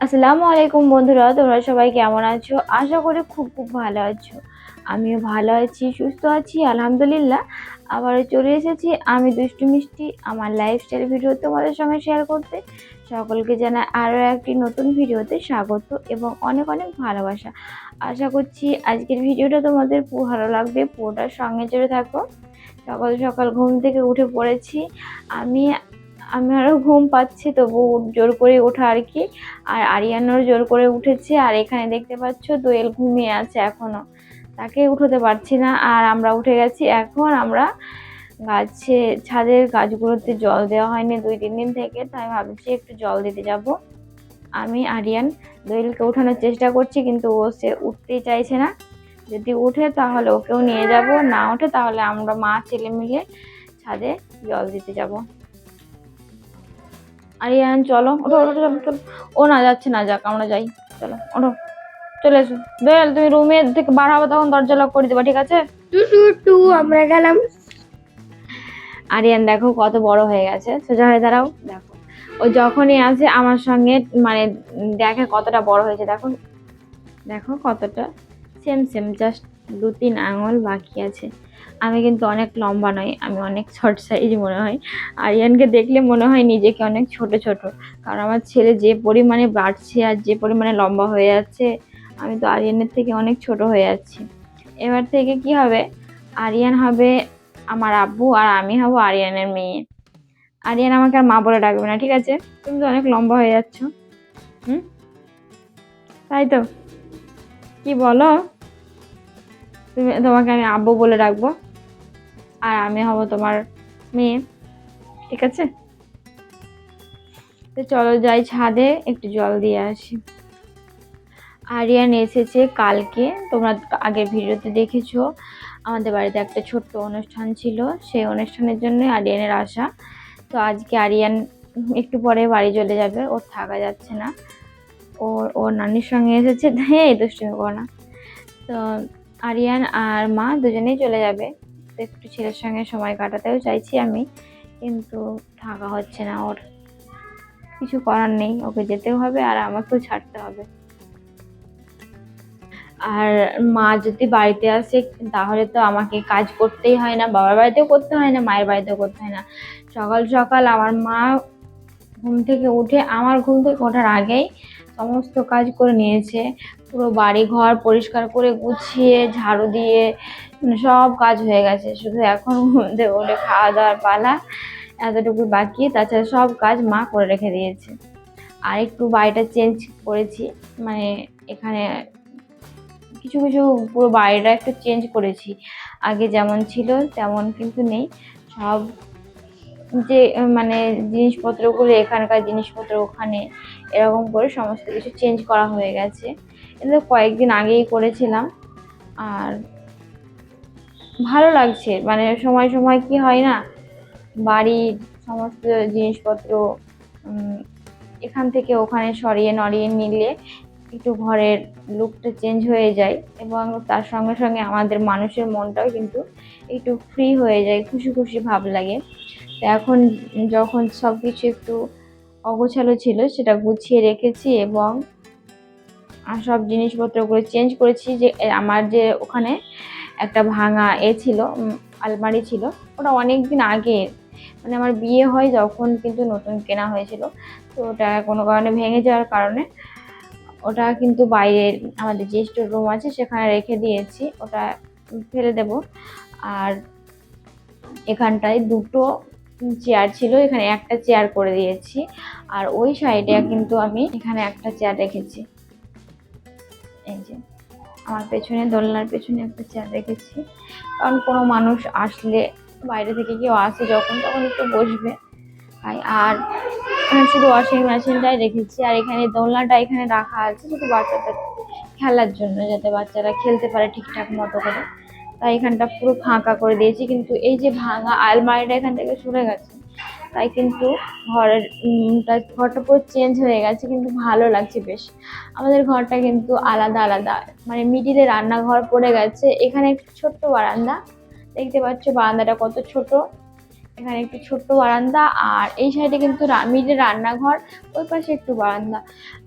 আসসালামু আলাইকুম বন্ধুরা, তোমরা সবাই কেমন আছো? আশা করি খুব খুব ভালো আছো। আমিও ভালো আছি, সুস্থ আছি, আলহামদুলিল্লাহ। আবার চলে এসেছি আমি দুষ্টু মিষ্টি, আমার লাইফস্টাইল ভিডিও তোমাদের সঙ্গে শেয়ার করতে। সকলকে জানাই আরও একটি নতুন ভিডিওতে স্বাগত এবং অনেক অনেক ভালোবাসা। আশা করছি আজকের ভিডিওটা তোমাদের ভালো লাগবে পুরোটার সঙ্গে জুড়ে থাকো। সকাল সকাল ঘুম থেকে উঠে পড়েছি। আমি আমারও ঘুম পাচ্ছে, তবু জোর করে ওঠা আর কি। আর আরিয়ানোর জোর করে উঠেছে, আর এখানে দেখতে পাচ্ছ দোয়েল ঘুমিয়ে আছে এখনও তাকে উঠোতে পারছি না, আর আমরা উঠে গেছি। এখন আমরা গাছে, ছাদের গাছগুলোতে জল দেওয়া হয়নি দুই, তিন দিন থেকে, তাই ভাবছি একটু জল দিতে যাব। আমি আরিয়ান দোয়েলকে উঠানোর চেষ্টা করছি, কিন্তু ও সে উঠতেই চাইছে না। যদি উঠে তাহলে ওকেও নিয়ে যাব, না ওঠে তাহলে আমরা মা ছেলে মিলে ছাদে জল দিতে যাব। আরিয়ান চলো ওঠো ওঠো চলো। ও না যাচ্ছে না যাক আমরা যাই। চলো ওঠো। চলে এসো। দোয়েল তুমি রুমে থেকে বার হবে তখন দরজা লক করে দেবা ঠিক আছে? টু টু টু আমরা গেলাম। আরিয়ান দেখো কত বড় হয়ে গেছে। সোজা হয়ে দাঁড়াও দেখো। ও যখনই আসে আমার সঙ্গে মানে দেখে কতটা বড় হয়েছে দেখো। দেখো কতটা সেম সেম জাস্ট দু তিন আঙুল বাকি আছে। আমি কিন্তু অনেক লম্বা নই, আমি অনেক শর্ট সাইজ মনে হয়। আরিয়ানকে দেখলে মনে হয় নিজেকে অনেক ছোট ছোট, কারণ আমার ছেলে যে পরিমাণে বাড়ছে আর যে পরিমাণে লম্বা হয়ে যাচ্ছে, আমি তো আরিয়ানের থেকে অনেক ছোট হয়ে যাচ্ছি। এবার থেকে কি হবে? আরিয়ান হবে আমার আব্বু আর আমি হব আরিয়ানের মেয়ে। আরিয়ান আমাকে আর মা বলে ডাকবে না, ঠিক আছে? তুমি তো অনেক লম্বা হয়ে যাচ্ছ। হুম? তাই তো? কি বলো? তুমি, তোমাকে আমি আব্বু বলে ডাকবো আর আমি হব তোমার মেয়ে, ঠিক আছে? তো চলো যাই ছাদে, একটু জল দিয়ে আসি। আরিয়ান এসেছে কালকে, তোমরা আগের ভিডিওতে দেখেছ। আমাদের বাড়িতে একটা ছোট্ট অনুষ্ঠান ছিল, সেই অনুষ্ঠানের জন্য আরিয়ানের আসা। তো আজকে আরিয়ান একটু পরে বাড়ি চলে যাবে, ওর থাকা যাচ্ছে না। ওর ওর নানির সঙ্গে এসেছে হ্যাঁ এই দুষ্টুমি করো না। তো আরিয়ান আর মা দুজনেই চলে যাবে। তো একটু ছেলের সঙ্গে সময় কাটাতেও চাইছি আমি, কিন্তু থাকা হচ্ছে না ওর। কিছু করার নেই, ওকে যেতেও হবে আর আমাকেও ছাড়তে হবে। আর মা যদি বাড়িতে আসে, তাহলে তো আমাকে কাজ করতেই হয় না, বাবার বাড়িতেও করতে হয় না, মায়ের বাড়িতেও করতে হয় না। সকাল সকাল আমার মা ঘুম থেকে উঠে, আমার ঘুম থেকে ওঠার আগেই সমস্ত কাজ করে নিয়েছে। পুরো বাড়ি ঘর পরিষ্কার করে গুছিয়ে, ঝাড়ু দিয়ে মানে সব কাজ হয়ে গেছে। শুধু এখন ঘুম থেকে খাওয়া দাওয়ার পালা এতটুকু বাকি। তাছাড়া সব কাজ মা করে রেখে দিয়েছে। আর একটু বাড়িটা চেঞ্জ করেছি। মানে এখানে কিছু কিছু পুরো বাড়িটা একটু চেঞ্জ করেছি। আগে যেমন ছিল, তেমন কিন্তু নেই। সব যে মানে জিনিসপত্রগুলো, এখানকার জিনিসপত্র, ওখানে, এরকম করে সমস্ত কিছু চেঞ্জ করা হয়ে গেছে। এটা কয়েকদিন আগেই করেছিলাম। আর ভালো লাগছে। মানে সময় সময় কি হয় না? বাড়ির সমস্ত জিনিসপত্র এখান থেকে ওখানে সরিয়ে, নড়িয়ে, নিলে একটু ঘরের লুকটা চেঞ্জ হয়ে যায় এবং তার সঙ্গে সঙ্গে আমাদের মানুষের মনটাও কিন্তু একটু ফ্রি হয়ে যায়। খুশি খুশি ভাব লাগে। এখন যখন সব কিছু একটু অগোছালো ছিল, সেটা গুছিয়ে রেখেছি এবং সব জিনিসপত্রগুলো চেঞ্জ করেছি যে আমার যে ওখানে একটা ভাঙা এ ছিল আলমারি ছিল। ওটা অনেক দিন আগে। মানে আমার বিয়ে হয় যখন কিন্তু নতুন কেনা হয়েছিল। তো ওটা কোনো কারণে ভেঙে যাওয়ার কারণে ওটা কিন্তু বাইরে আমাদের যে স্টোর রুম আছে, সেখানে রেখে দিয়েছি। ওটা ফেলে দেব। আর এখানটায় দুটো চেয়ার ছিল, এখানে একটা চেয়ার করে দিয়েছি। আর ওই সাইডে কিন্তু আমি এখানে একটা চেয়ার রেখেছি। এই যে, আমার পেছনে, দোলনার পেছনে একটা চেয়ার রেখেছি। কারণ কোনো মানুষ আসলে বাইরে থেকে কেউ আসে যখন, তখন একটু বসবে। আর শুধু ওয়াশিং মেশিনটাই রেখেছি। আর এখানে দোলনাটা এখানে রাখা আছে, শুধু বাচ্চাদের খেলার জন্য, যাতে বাচ্চারা খেলতে পারে ঠিকঠাক মতো করে। তাই এখানটা পুরো ফাঁকা করে দিয়েছি। কিন্তু এই যে ভাঙা আলমারিটা এখান থেকে সরে গেছে, তাই কিন্তু ঘরের ঘরটা পুরো চেঞ্জ হয়ে গেছে, কিন্তু ভালো লাগছে বেশ। আমাদের ঘরটা কিন্তু আলাদা আলাদা মানে মিডিলে রান্নাঘর পড়ে গেছে। এখানে একটু ছোট্ট বারান্দা, দেখতে পাচ্ছ বারান্দাটা কত ছোট। এখানে একটু ছোট্ট বারান্দা, আর এই সাইডে কিন্তু মিডে রান্নাঘর, ওই পাশে একটু বারান্দা।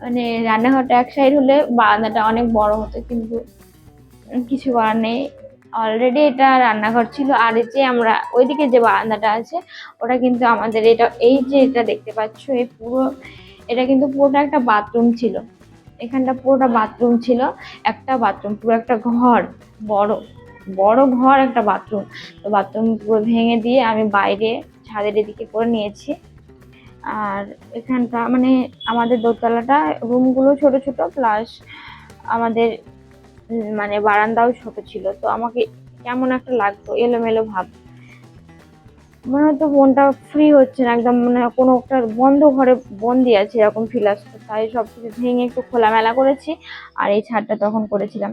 মানে রান্নাঘরটা এক সাইড হলে বারান্দাটা অনেক বড় হতো, কিন্তু কিছু করার নেই। অলরেডি এটা রান্নাঘর ছিল। আর যে আমরা ওইদিকে যে বারান্দাটা আছে, ওটা কিন্তু আমাদের এটা, এই যে এটা দেখতে পাচ্ছ, এই পুরো, এটা কিন্তু পুরোটা একটা বাথরুম ছিল। এখানটা পুরোটা বাথরুম ছিল, একটা বাথরুম পুরো একটা ঘর, বড় বড় ঘর একটা বাথরুম তো বাথরুম পুরো ভেঙে দিয়ে আমি বাইরে ছাদের এদিকে করে নিয়েছি। আর এখানটা মানে আমাদের দোতলাটা রুমগুলো ছোট ছোট প্লাস আমাদের মানে বারান্দাও ছোট ছিল। তো আমাকে কেমন একটা লাগতো, এলোমেলো ভাব। মনে হতো মনটা ফ্রি হচ্ছে না, একদম মানে কোনো একটা বন্ধ ঘরে বন্দি আছে এরকম ফিল আসতো তাই সব কিছু ভেঙে একটু খোলামেলা করেছি আর এই ছাদটা তখন করেছিলাম।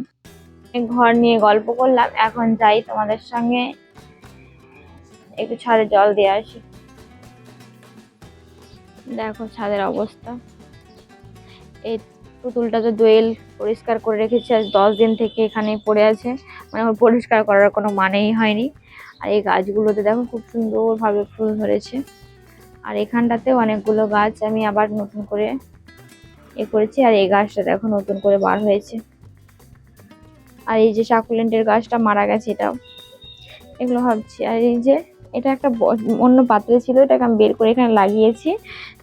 ঘর নিয়ে গল্প করলাম, এখন যাই তোমাদের সঙ্গে। একটু ছাদে জল দিয়ে আসি। দেখো ছাদের অবস্থা। এই পুতুলটা তো দোয়েল পরিষ্কার করে রেখেছি, আজ দশ দিন থেকে এখানে পড়ে আছে। মানে ওর পরিষ্কার করার কোনো মানেই হয়নি। আর এই গাছগুলোতে দেখো খুব সুন্দরভাবে ফুল ধরেছে। আর এখানটাতেও অনেকগুলো গাছ আমি আবার নতুন করে এ করেছি, আর এই গাছটা দেখো নতুন করে বার হয়েছে। আর এই যে সাকুলেন্টের গাছটা মারা গেছে এটাও। এগুলো ভাবছি, আর এই যে এটা একটা অন্য পাত্রে ছিল, এটাকে আমি বের করে এখানে লাগিয়েছি।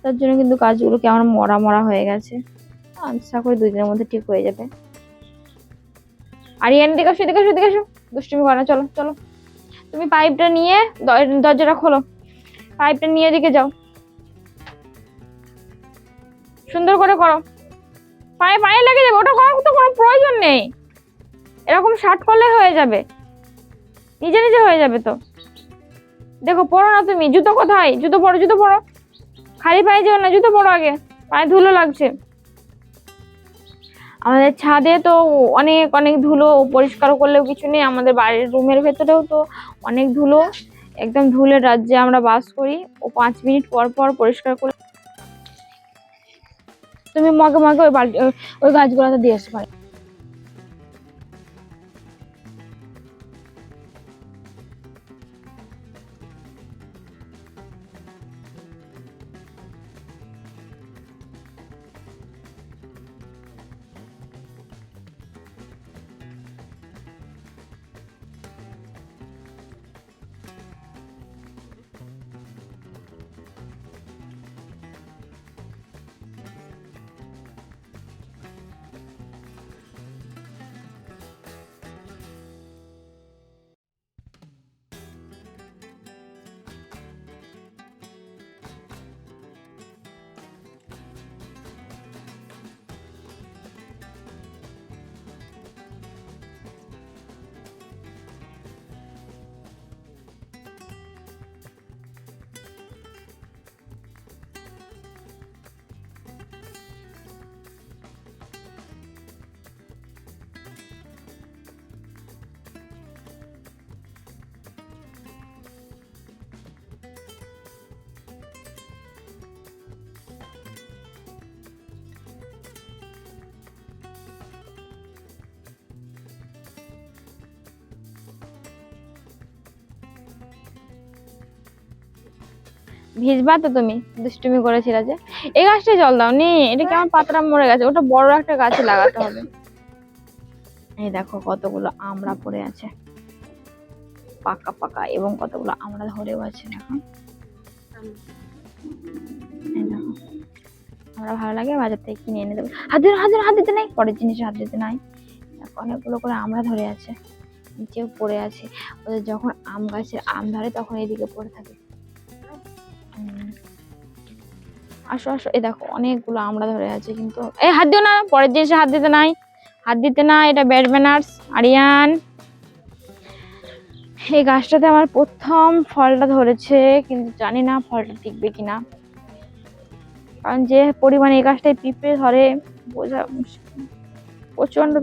তার জন্য কিন্তু গাছগুলো কেমন মরা মরা হয়ে গেছে। আশা করি দুই দিনের মধ্যে ঠিক হয়ে যাবে। আর ইয়ান দিকে আসো, এদিকে আসো এদিকে আসো। দুষ্টুমি করো চলো চলো। তুমি পাইপটা নিয়ে দরজাটা খোলো। পাইপটা নিয়ে এদিকে যাও। সুন্দর করে করো। পায়ে পায়ে লেগে যাবে, ওটা করার তো কোনো প্রয়োজন নেই। এরকম শার্ট করলে হয়ে যাবে। নিজে নিজে হয়ে যাবে তো। দেখো, পড়ো না তুমি। জুতো কোথায়? জুতো পরো জুতো পরো খালি পায়ে যেও না, জুতো পরো আগে। পায়ে ধুলো লাগছে। আমাদের ছাদে তো অনেক অনেক ধুলো, পরিষ্কার করলেও কিছু নেই। আমাদের বাড়ির রুমের ভেতরেও তো অনেক ধুলো। একদম ধুলের রাজ্যে আমরা বাস করি। ও পাঁচ মিনিট পর পর পরিষ্কার করে তুমি মগে মগে ওই বাড়ি ওই- গাছগুলোতে দিয়ে আসতে পারো। ভিজবা তো তুমি, দুষ্টুমি করেছিলে যে। এই গাছটা জল দাও নি, এটা কেমন পাতলা মরে গেছে? ওটা বড় একটা গাছে লাগাতে হবে। এই দেখো কতগুলো আমড়া পড়ে আছে। পাকা পাকা এবং কতগুলো আমড়া ধরেও আছে, দেখো। আমরা ভালো লাগে বাজার থেকে কিনে এনে দেবো। হাত দিতে হাত দিতে হাত নাই? পরের জিনিস হাত দিতে নাই। অনেকগুলো করে আমড়া ধরে আছে, নিচেও পড়ে আছে। ওদের যখন আম গাছের আম ধরে, তখন এদিকে পড়ে থাকে। আসো আসো। এই দেখো, অনেকগুলো আমড়া ধরে আছে কিন্তু। এই হাত দিও না, পরের জিনিসে হাত দিতে নাই। হাত দিতে না, এটা ব্যাড ম্যানার্স আরিয়ান, এই গাছটাতে আমার প্রথম ফলটা ধরেছে, কিন্তু জানি না ফলটা টিকবে কিনা। কারণ যে পরিমাণে এই গাছটায় পিঁপড়ে ধরে, বোঝা প্রচণ্ড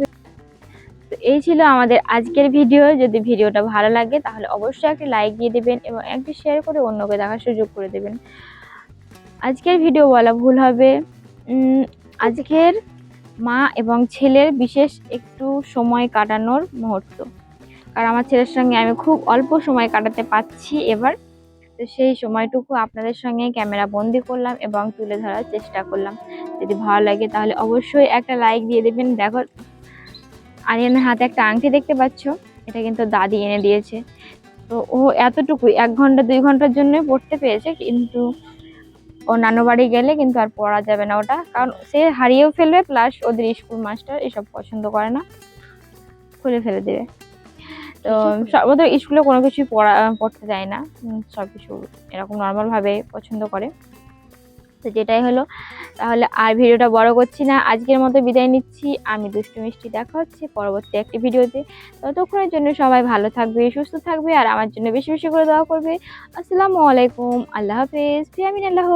তো এই ছিল আমাদের আজকের ভিডিও। যদি ভিডিওটা ভালো লাগে, তাহলে অবশ্যই একটি লাইক দিয়ে দেবেন এবং একটি শেয়ার করে অন্যকে দেখার সুযোগ করে দেবেন। আজকের ভিডিও বলা ভুল হবে। আজকের মা এবং ছেলের বিশেষ একটু সময় কাটানোর মুহূর্ত। কারণ আমার ছেলের সঙ্গে আমি খুব অল্প সময় কাটাতে পারছি এবার। তো সেই সময়টুকু আপনাদের সঙ্গে ক্যামেরা বন্দি করলাম এবং তুলে ধরার চেষ্টা করলাম। যদি ভালো লাগে তাহলে অবশ্যই একটা লাইক দিয়ে দেবেন। দেখো, আরিয়ানের হাতে একটা আংটি দেখতে পাচ্ছ? এটা কিন্তু দাদি এনে দিয়েছে। তো ও এতটুকু এক ঘণ্টা, দুই ঘণ্টার জন্য পড়তে পেয়েছে কিন্তু ও নানু বাড়ি গেলে কিন্তু আর পড়া যাবে না ওটা। কারণ সে হারিয়েও ফেলবে প্লাস ওদের স্কুল মাস্টার এসব পছন্দ করে না। খুলে ফেলে দেবে। তো সব- ওদের স্কুলে কোনো কিছুই পড়া পড়তে যায় না। সব কিছু এরকম নর্মালভাবে পছন্দ করে। তো যেটাই হলো, তাহলে আর ভিডিওটা বড় করছি না। আজকের মতো বিদায় নিচ্ছি। আমি দুষ্টু মিষ্টি, দেখা হচ্ছে পরবর্তী একটি ভিডিওতে। ততক্ষণের জন্য সবাই ভালো থাকবে, সুস্থ থাকবে, আর আমার জন্য বেশি বেশি করে দোয়া করবে। আসসালামু আলাইকুম, আল্লাহ হাফেজ। ফিয়ামিন আল্লাহ।